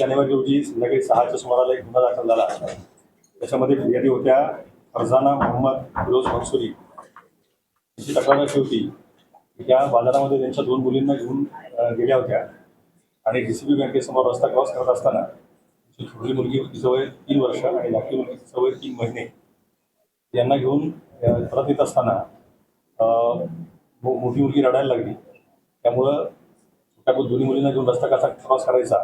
जानेवारी रोजी संध्याकाळी सहाच्या सुमाराला एक गुन्हा दाखल झाला. त्याच्यामध्ये फिर्यादी होत्या फरजाना मोहम्मद फिरोज मनसुरी तिची तक्रार अशी होती की त्या बाजारामध्ये त्यांच्या दोन मुलींना घेऊन गेल्या होत्या. आणि डी सी बी बँकेसमोर रस्ता क्रॉस करत असताना तिची छोटी मुलगी तिचं वय तीन वर्ष आणि धाकटी मुलगी तिचं वय तीन महिने. यांना घेऊन परत येत असताना मो- मोठी मुलगी रडायला लागली. त्यामुळं त्या दोन्ही मुलींना घेऊन रस्ता कसा क्रॉस करायचा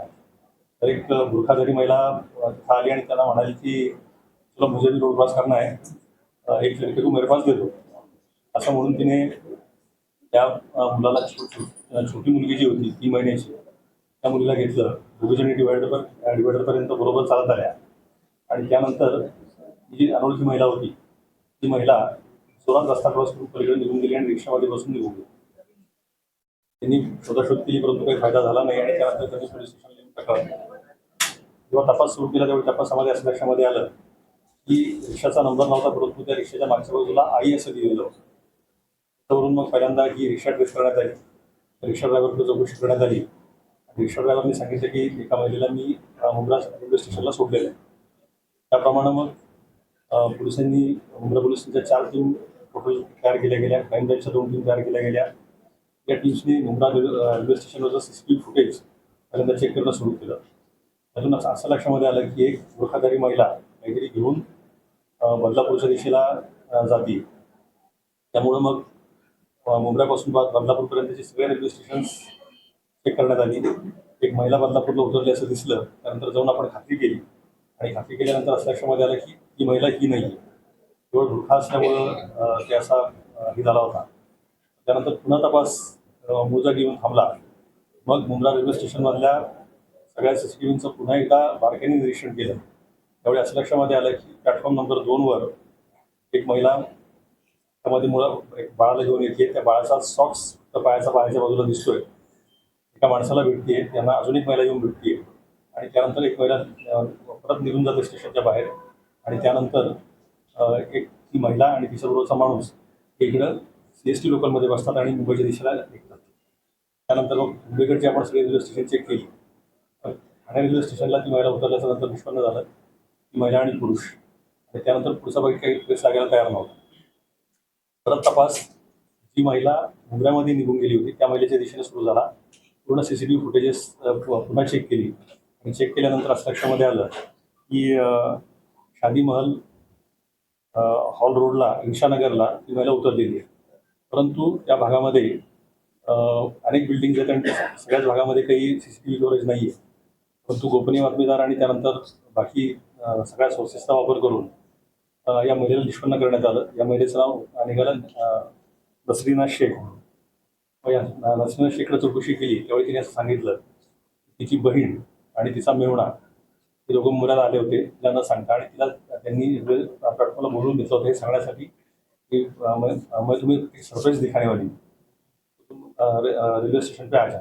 तर एक बुरखाधारी महिला आली आणि त्यांना म्हणाली की तुला मुझे भी रोड क्रॉस करना है एक लड़के तू मेरे पास देतो असं म्हणून तिने त्या मुलाला छोटी मुलगी जी होती तीन महिन्याची त्या मुलीला घेतलं. दोघीजणी डिवायडर डिवायडरपर्यंत बरोबर चालत आल्या. आणि त्यानंतर जी अनोळखी महिला होती ती महिला जोरात रस्ता क्रॉस करून पलीकडे निघून गेली आणि रिक्षामध्ये बसून निघून गेली. त्यांनी शोधाशोध केली परंतु काही फायदा झाला नाही आणि त्यानंतर त्यांनी पोलीस स्टेशनला तक्रार केली. जेव्हा तपास सुरू केला त्यावेळी तपासामध्ये असं लक्षामध्ये आलं की रिक्षाचा नंबर नव्हता परंतु त्या रिक्षाच्या मागच्या बाजूला आई असं लिहिलेलं होतं. त्यावरून मग पहिल्यांदा ही रिक्षा ट्रेस करण्यात आली. रिक्षा ड्रायव्हरकडे चौकशी करण्यात आली. रिक्षा ड्रायव्हरने सांगितलं की एका महिलेला मी मुंब्रा रेल्वे स्टेशनला सोडलेलं आहे. त्याप्रमाणे मग पोलिसांनी मुंब्रा पोलिसांच्या चार टीम फोटो तयार केल्या गेल्या क्राईम ब्रँचच्या दोन टीम तयार केल्या गेल्या. या टीम्सनी Mumbra railway railway स्टेशनवरचं C C T V footage पहिल्यांदा चेक करणं सुरू केलं. त्यातून असं असं लक्षामध्ये आलं की एक बुरखाधारी महिला काहीतरी घेऊन बदलापूरच्या दिशेला जाते. त्यामुळं मग मुंबईपासून बा- बदलापूरपर्यंतचे सगळे रेल्वे स्टेशन्स चेक करण्यात आली. एक महिला बदलापूरला उतरली असं दिसलं त्यानंतर जाऊन आपण खात्री केली. आणि खात्री केल्यानंतर असं लक्षामध्ये आलं की ही महिला ही नाही आहे केवळ बुरखा असल्यामुळं ते असा हे झाला होता. त्यानंतर पुन्हा तपास मोजा घेऊन थांबला. मग मुंब्रा रेल्वे स्टेशनमधल्या सगळ्या सी सी टी व्हीचं पुन्हा एकदा बारकाईने निरीक्षण केलं. त्यावेळी असं लक्षामध्ये आलं की प्लॅटफॉर्म नंबर दोनवर एक महिला त्यामध्ये मुलं एक बाळाला घेऊन येते. त्या बाळाचा सॉक्स त्या पायाचा पायाच्या बाजूला दिसतोय. एका माणसाला भेटते त्यांना अजून एक महिला येऊन भेटते आणि त्यानंतर एक महिला परत निघून जाते स्टेशनच्या बाहेर. आणि त्यानंतर एक ती महिला आणि तिच्याबरोबरचा माणूस इकडं सी एस टी लोकलमध्ये बसतात आणि मुंबईच्या दिशेला निघतात. त्यानंतर मग मुंबईकडची आपण सगळी रेल्वे स्टेशन चेक केली. रेल्वे स्टेशनला ती महिला उतरल्याच्या नंतर निष्पन्न झालं. ती महिला आणि पुरुष. आणि त्यानंतर पुढचा बाकी काही प्रेस लागायला तयार नव्हता. परत तपास. जी महिला मुंबईमध्ये निघून गेली होती त्या महिलेच्या दिशेने सुरू झाला. पूर्ण C C T V footages पुन्हा चेक केली. आणि चेक केल्यानंतर असं लक्षामध्ये आलं की शादी महल हॉल रोडला ईशानगरला ती महिला उतरलेली आहे. परंतु त्या भागामध्ये अनेक बिल्डिंग्स आहेत आणि सगळ्याच भागामध्ये काही C C T V coverage नाही आहे परंतु गोपनीय बातमीदार आणि त्यानंतर बाकी सगळ्या सोर्सेसचा वापर करून या महिलेला निष्पन्न करण्यात आलं. या महिलेचं नाव निघालं नसरीना शेख. या नसरीना शेखला चौकशी केली. त्यावेळी तिने असं सांगितलं तिची बहीण आणि तिचा मेवणा हे दोघं मुलाला आले होते. तिला न सांगता आणि तिला त्यांनी प्लॅटफॉर्मला बोलवून घेतलं होतं. हे सांगण्यासाठी की मग तुम्ही सरप्राईज दिखाने वाली रे- रेल्वे स्टेशन पे आजा.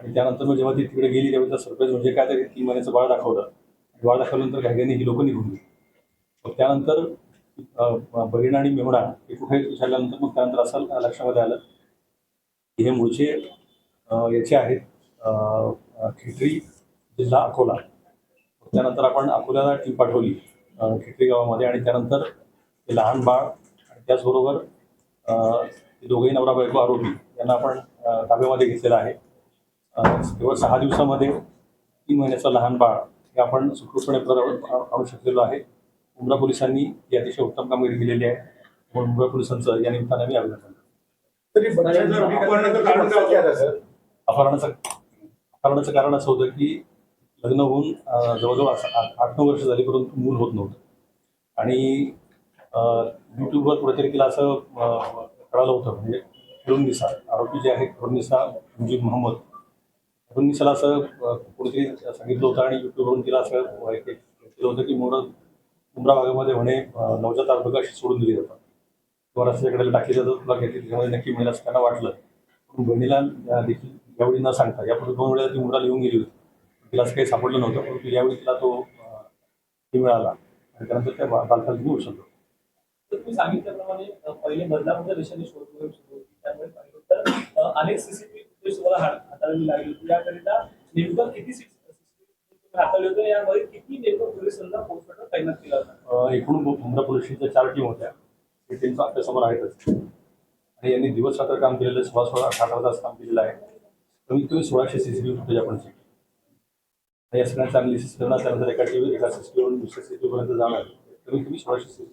आणि त्यानंतर मग जेव्हा ती तिकडे गेली त्यावेळी सरप्राईज म्हणजे काय तरी तीन महिन्याचं बाळ दाखवलं. बाळ दाखवल्यानंतर घाईघाईने ही लोकं निघून गेली. मग त्यानंतर अ, बहीण आणि मेहुणा हे कुठे विचारल्यानंतर मग त्यानंतर असं लक्षामध्ये आलं की हे मूळचे याचे आहेत खेटरी जिल्हा अकोला. त्यानंतर आपण अकोल्याला टीम पाठवली खेटरी गावामध्ये आणि त्यानंतर ते लहान बाळ आणि त्याचबरोबर दोघेही नवरा बायको आरोपी यांना आपण ताब्यामध्ये घेतलेलं आहे. केवळ सहा दिवसामध्ये तीन महिन्याचं लहान बाळ हे आपण सुखरूपपणे परत आणू शकलेलो आहे. मुंब्रा पोलिसांनी ही अतिशय उत्तम कामगिरी केलेली आहे म्हणून मुंब्रा पोलिसांचं या निमित्ताने मी अभिनंदन अपहरणाचं कारण काय होतं सर अपहरणाचं कारण असं होतं की लग्न होऊन जवळजवळ आठ आठ नऊ वर्ष झाली परंतु मूल होत नव्हतं. आणि यूट्यूबवर कुठेतरी तिला असं कळालं होतं. म्हणजे फिरुन्निसा आरोपी जे आहेत फिरुन्निसा मुजीब मोहम्मद फिरुन्निसाला असं कुठेतरी सांगितलं होतं आणि यूट्यूबवरून तिला असं केलं होतं की मोर उमरा भागामध्ये म्हणे नवजात नवजात अर्भकाशी सोडून दिली जातात. किंवा रस्त्याकडे टाकली जातात तुला घेतली त्याच्यामध्ये नक्की मिळेल असं त्यांना वाटलं. पण बहिणीला देखील यावेळी न सांगता यापूर्वी दोन वेळा ती उमरा लिहून गेली होती. तिला असं काही सापडलं नव्हतं परंतु यावेळी तिला तो हे मिळाला आणि त्यानंतर त्या बालकाला घेऊ उचललं तर तुम्ही सांगितल्याप्रमाणे पहिले बदलामध्ये दिशेने शोध त्यामुळे पाहिलं तर अनेक सीसीटीव्ही तुम्हाला हात- हाताळावी लागली. होती याकरिता नेमकं किती सीसीटीव्ही हाताळले होते? यामध्ये किती नेमकं पोलिसांना पोस्टमॉर्टम तैनात केला होता? अ, एकूण मुंबई पोलिसच्या चार टीम होत्या. हे टीमचं आपल्यासमोर आहेतच. आणि यांनी दिवस रात्र काम केलेलं आहे, सोळा सोळा अठरा अठरा तास काम केलेलं आहे. कमीत कमी सोळाशे C C T V footage आपण check केले. आणि या सगळ्यांचं अनालिसिस करणार त्यानंतर एका टी व्ही एका सी वरून दुसऱ्या सी पर्यंत जाणार. कमीत कमी सोळाशे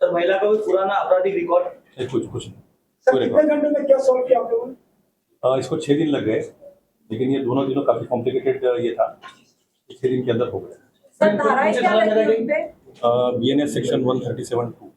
सर महिला का कोई पुराना आपराधिक रिकॉर्ड कुछ कुछ सर पूरे कितने घंटे में क्या सॉल्व किया आप लोगों ने अ, इसको छः दिन लग गए लेकिन ये दोनों दिनों काफ़ी कॉम्प्लिकेटेड ये था। छः दिन के अंदर हो गया B N S section one thirty seven two